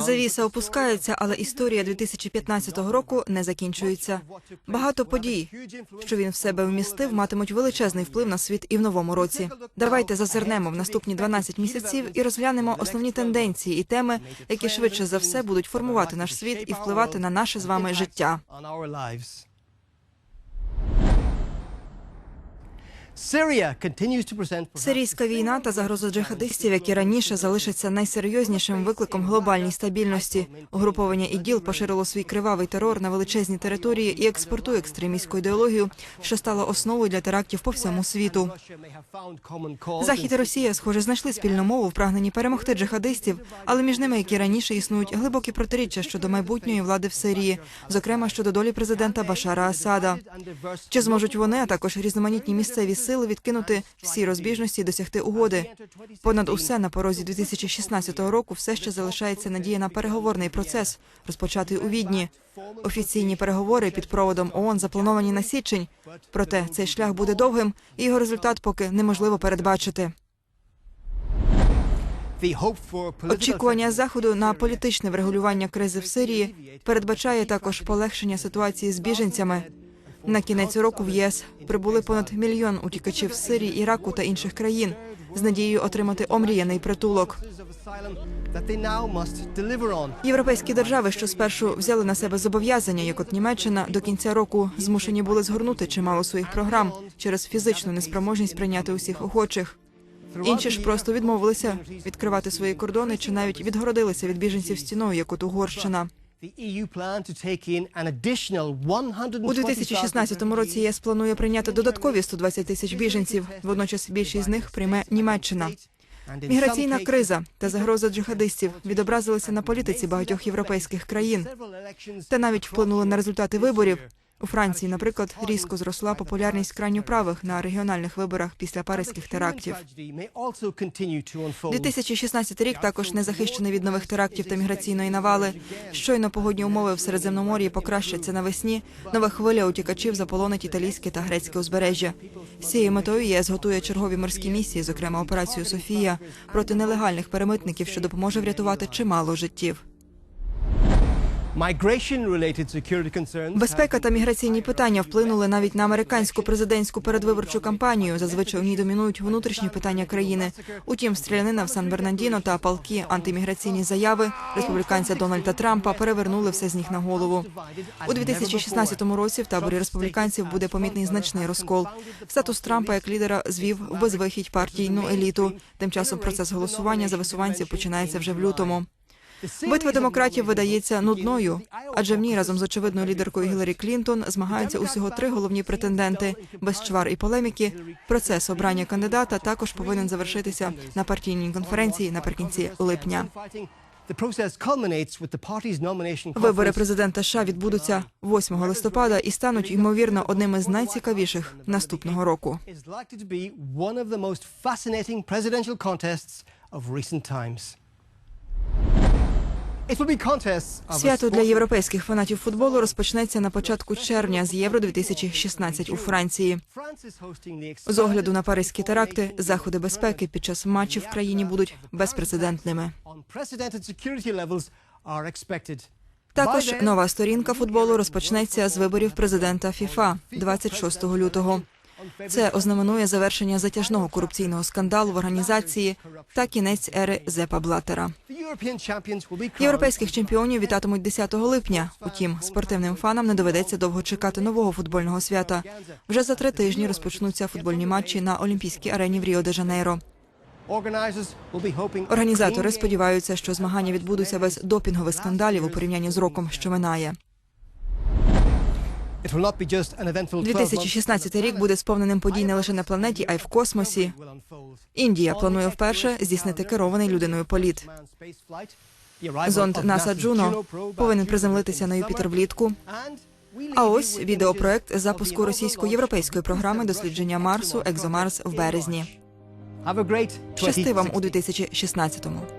Завіса опускається, але історія 2015 року не закінчується. Багато подій, що він в себе вмістив, матимуть величезний вплив на світ і в новому році. Давайте зазирнемо в наступні 12 місяців і розглянемо основні тенденції і теми, які швидше за все будуть формувати наш світ і впливати на наше з вами життя. Сирійська війна та загроза джихадистів, які раніше залишаться найсерйознішим викликом глобальній стабільності. Угруповання іділ поширило свій кривавий терор на величезні території і експортує екстремістську ідеологію, що стала основою для терактів по всьому світу. Захід і Росія, схоже, знайшли спільну мову в прагненні перемогти джихадистів, але між ними, як і раніше, існують глибокі протиріччя щодо майбутньої влади в Сирії, зокрема щодо долі президента Башара Асада. Чи зможуть вони, а також різноманітні місцеві сили відкинути всі розбіжності і досягти угоди? Понад усе на порозі 2016 року все ще залишається надія на переговорний процес, розпочатий у відні. Офіційні переговори під проводом ООН заплановані на січень. Проте цей шлях буде довгим, і його результат поки неможливо передбачити. Очікування заходу на політичне врегулювання кризи в Сирії передбачає також полегшення ситуації з біженцями. На кінець року в ЄС прибули понад мільйон утікачів з Сирії, Іраку та інших країн з надією отримати омріяний притулок. Європейські держави, що спершу взяли на себе зобов'язання, як от Німеччина, до кінця року змушені були згорнути чимало своїх програм через фізичну неспроможність прийняти усіх охочих. Інші ж просто відмовилися відкривати свої кордони чи навіть відгородилися від біженців стіною, як от Угорщина. У 2016 році ЄС планує прийняти додаткові 120 тисяч біженців. Водночас більшість з них прийме Німеччина. Міграційна криза та загроза джихадистів відобразилися на політиці багатьох європейських країн та навіть вплинули на результати виборів. У Франції, наприклад, різко зросла популярність крайньо правих на регіональних виборах після паризьких терактів. 2016 рік також не захищений від нових терактів та міграційної навали. Щойно погодні умови в Середземномор'ї покращаться навесні. Нова хвиля утікачів заполонить італійське та грецьке узбережжя. З цією метою ЄС готує чергові морські місії, зокрема операцію Софія, проти нелегальних перемитників, що допоможе врятувати чимало життів. Безпека та міграційні питання вплинули навіть на американську президентську передвиборчу кампанію. Зазвичай у ній домінують внутрішні питання країни. Утім, стрілянина в Сан Бернандіно та палки антиміграційні заяви республіканця Дональда Трампа перевернули все з ніг на голову. У 2016 році в таборі республіканців буде помітний значний розкол. Статус Трампа як лідера звів в безвихідь партійну еліту. Тим часом процес голосування за висуванців починається вже в лютому. Битва демократів видається нудною, адже в ній разом з очевидною лідеркою Гіларі Клінтон змагаються усього три головні претенденти. Без чвар і полеміки. Процес обрання кандидата також повинен завершитися на партійній конференції наприкінці липня. Вибори президента США відбудуться 8 листопада і стануть ймовірно одним із найцікавіших наступного року. Свято для європейських фанатів футболу розпочнеться на початку червня з Євро 2016 у Франції. З огляду на паризькі теракти заходи безпеки під час матчів в країні будуть безпрецедентними. Також нова сторінка футболу розпочнеться з виборів президента ФІФА 26 лютого. Це ознаменує завершення затяжного корупційного скандалу в організації та кінець ери Зепа Блатера. Європейських чемпіонів вітатимуть 10 липня. Утім, спортивним фанам не доведеться довго чекати нового футбольного свята. Вже за три тижні розпочнуться футбольні матчі на Олімпійській арені в Ріо де Жанейро. Організатори сподіваються, що змагання відбудуться без допінгових скандалів у порівнянні з роком, що минає. 2016 рік буде сповненим подій не лише на планеті, а й в космосі. Індія планує вперше здійснити керований людиною політ. Зонд НАСА Джуно повинен приземлитися на Юпітер влітку. А ось відеопроект запуску російсько-європейської програми дослідження Марсу Екзомарс в березні. Щасти вам у 2016-му.